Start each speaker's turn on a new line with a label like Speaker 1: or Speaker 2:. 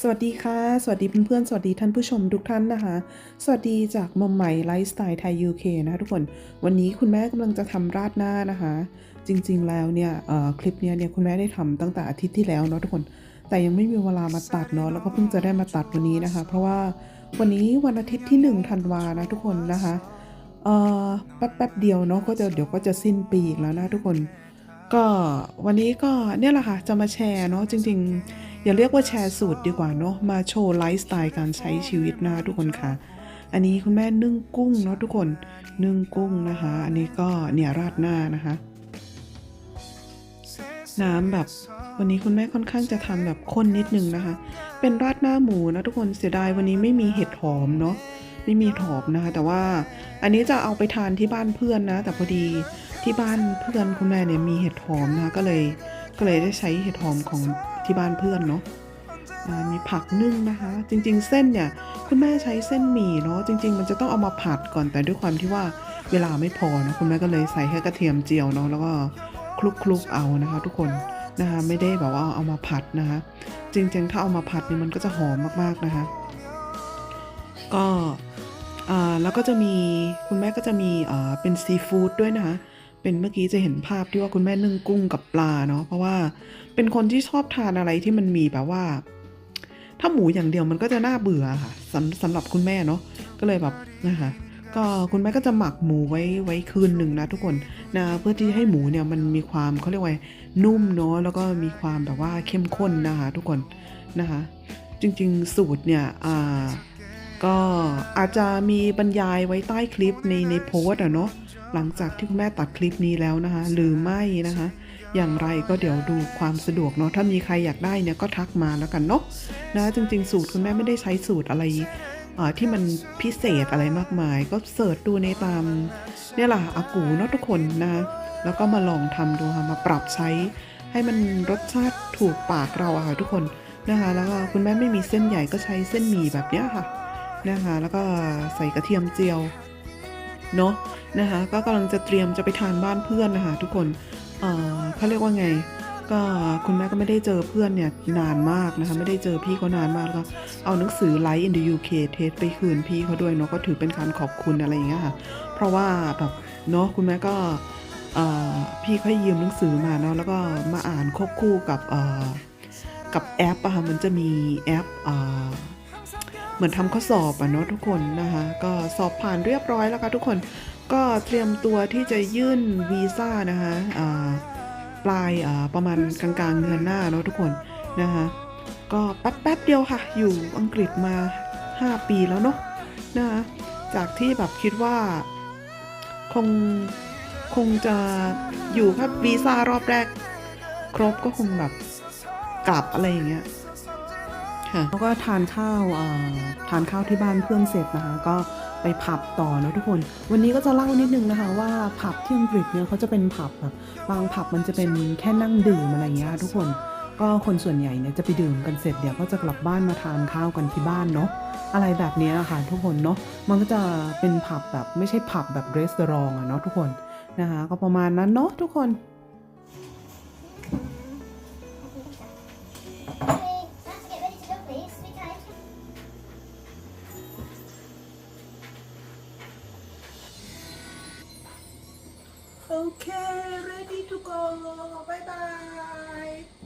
Speaker 1: สวัสดีค่ะ สวัสดีเพื่อนๆ สวัสดีท่านผู้ชมทุกท่านนะคะ สวัสดีจากมอมใหม่ไลฟ์สไตล์ไทย UK นะคะทุกคน วันนี้คุณแม่กำลังจะทำราดหน้านะคะ จริงๆแล้วเนี่ยคลิปเนี้ยเนี่ยคุณแม่ได้ทำตั้งแต่อาทิตย์ที่แล้วเนาะทุกคน แต่ยังไม่มีเวลามาตัดเนาะแล้วก็เพิ่งจะได้มาตัดวันนี้นะคะ เพราะว่าวันนี้วันอาทิตย์ที่1ธันวานะทุกคนนะคะเออแป๊บๆเดียวเนาะก็จะเดี๋ยวก็จะสิ้นปีอีกแล้วนะทุกคน ก็วันนี้ก็เนี่ยแหละค่ะจะมาแชร์เนาะจริง ๆ อย่าเรียกว่าแชร์สูตรดีกว่าเนาะมาโชว์ไลฟ์สไตล์การใช้ชีวิตนะทุกคนค่ะ อันนี้คุณแม่นึ่งกุ้งเนาะทุกคนนึ่งกุ้งนะคะ อันนี้ก็เนี่ยราดหน้านะคะ น้ำแบบวันนี้คุณแม่ค่อนข้างจะทำแบบข้นนิดนึงนะคะ เป็นราดหน้าหมูนะทุกคนเสียดายวันนี้ไม่มีเห็ดหอมเนาะไม่มีหอมนะคะ แต่ว่าอันนี้จะเอาไปทานที่บ้านเพื่อนนะ แต่พอดีที่บ้านเพื่อนคุณแม่เนี่ยมีเห็ดหอมนะคะก็เลยก็เลยได้ใช้เห็ดหอมของ ที่บ้านเพื่อนเนาะมีผักนึ่งนะคะ จริง ๆ เส้นเนี่ย คุณแม่ใช้เส้นหมี่เนาะจริง ๆ มันจะต้องเอามาผัดก่อนแต่ด้วยความที่ว่าเวลาไม่พอนะคุณแม่ก็เลยใส่แค่กระเทียมเจียวเนาะแล้วก็คลุกๆเอานะคะ ทุกคนนะคะไม่ได้แบบว่าเอามาผัดนะคะ จริง ๆ ถ้าเอามาผัดเนี่ยมันก็จะหอมมากๆนะคะ ก็อ่าแล้วก็จะมีคุณแม่ก็จะมีอ่าเป็นซีฟู้ดด้วยนะคะ เป็นเมื่อกี้จะเห็นภาพที่ว่าคุณแม่นึ่งกุ้งกับปลาเนาะเพราะว่าเป็นคนที่ชอบทานอะไรที่มันมีแบบว่า ถ้าหมูอย่างเดียวมันก็จะน่าเบื่อค่ะสำสำหรับคุณแม่เนาะก็เลยแบบนะคะก็คุณแม่ก็จะหมักหมูไว้ไว้คืนหนึ่งนะทุกคนนะเพื่อที่ให้หมูเนี่ยมันมีความเขาเรียกว่านุ่มเนาะแล้วก็มีความแบบว่าเข้มข้นนะคะทุกคนนะคะจริงๆสูตรเนี่ยอ่าก็อาจจะมีบรรยายไว้ใต้คลิปในในโพสต์อะเนาะ หลังจากที่คุณแม่ตัดคลิปนี้แล้วนะคะ หรือไม่นะคะ อย่างไรก็เดี๋ยวดูความสะดวกเนาะถ้ามีใครอยากได้เนี่ยก็ทักมาแล้วกันเนาะนะจริง ๆ สูตรคุณแม่ไม่ได้ใช้สูตรอะไรที่มันพิเศษอะไรมากมาย ก็เสิร์ชดูในตามเนี่ยแหละอากูเนาะทุกคนนะแล้วก็มาลองทำดูค่ะมาปรับใช้ ให้มันรสชาติถูกปากเราอะค่ะทุกคนนะคะ แล้วก็คุณแม่ไม่มีเส้นใหญ่ก็ใช้เส้นหมี่แบบเนี้ยค่ะนะคะแล้วก็ใส่กระเทียมเจียว เนาะนะคะก็กำลังจะเตรียมจะไปทานบ้านเพื่อนนะคะทุกคนเอ่อเขาเรียกว่าไง ก็คุณแม่ก็ไม่ได้เจอเพื่อนเนี่ยนานมากนะคะไม่ได้เจอพี่เขานานมากแล้วก็เอาหนังสือ Life in the UK เทสไปคืนพี่เขาด้วยเนาะก็ถือเป็นการขอบคุณอะไรอย่างเงี้ยค่ะ เพราะว่าแบบเนาะคุณแม่ก็พี่เขายืมหนังสือมาเนาะแล้วก็มาอ่านควบคู่กับกับแอปอะค่ะมันจะมีแอปอ มือนทำข้อสอบอะเนาะทุกคนนะคะ ก็สอบผ่านเรียบร้อยแล้วค่ะทุกคนก็เตรียมตัวที่จะยื่นวีซ่านะคะปลายประมาณกลางๆเดือนหน้าเนาะทุกคนนะคะก็แป๊บแป๊บๆเดียวค่ะ อยู่อังกฤษมา 5 ปีแล้วเนาะนะคะจากที่แบบคิดว่าคงคงจะอยู่แค่วีซ่ารอบแรก ครบก็คงแบบกลับอะไรอย่างเงี้ย ค่ะแล้วก็ทานข้าวทานข้าวที่บ้านเพื่อนเสร็จนะคะ ก็ไปผับต่อนะทุกคน วันนี้ก็จะเล่านิดนึงนะคะ ว่าผับที่อังกฤษเนี่ยเขาจะเป็นผับแบบบางผับมันจะเป็นแค่นั่งดื่มอะไรอย่างเงี้ยทุกคนก็คนส่วนใหญ่เนี่ยจะไปดื่มกันเสร็จเดี๋ยวก็จะกลับบ้านมาทานข้าวกันที่บ้านเนาะอะไรแบบนี้นะคะทุกคนเนาะมันก็จะเป็นผับแบบไม่ใช่ผับแบบรีสอร์ทอะเนาะทุกคนนะคะก็ประมาณนั้นเนาะทุกคน
Speaker 2: Okay, ready to go.
Speaker 1: Bye bye.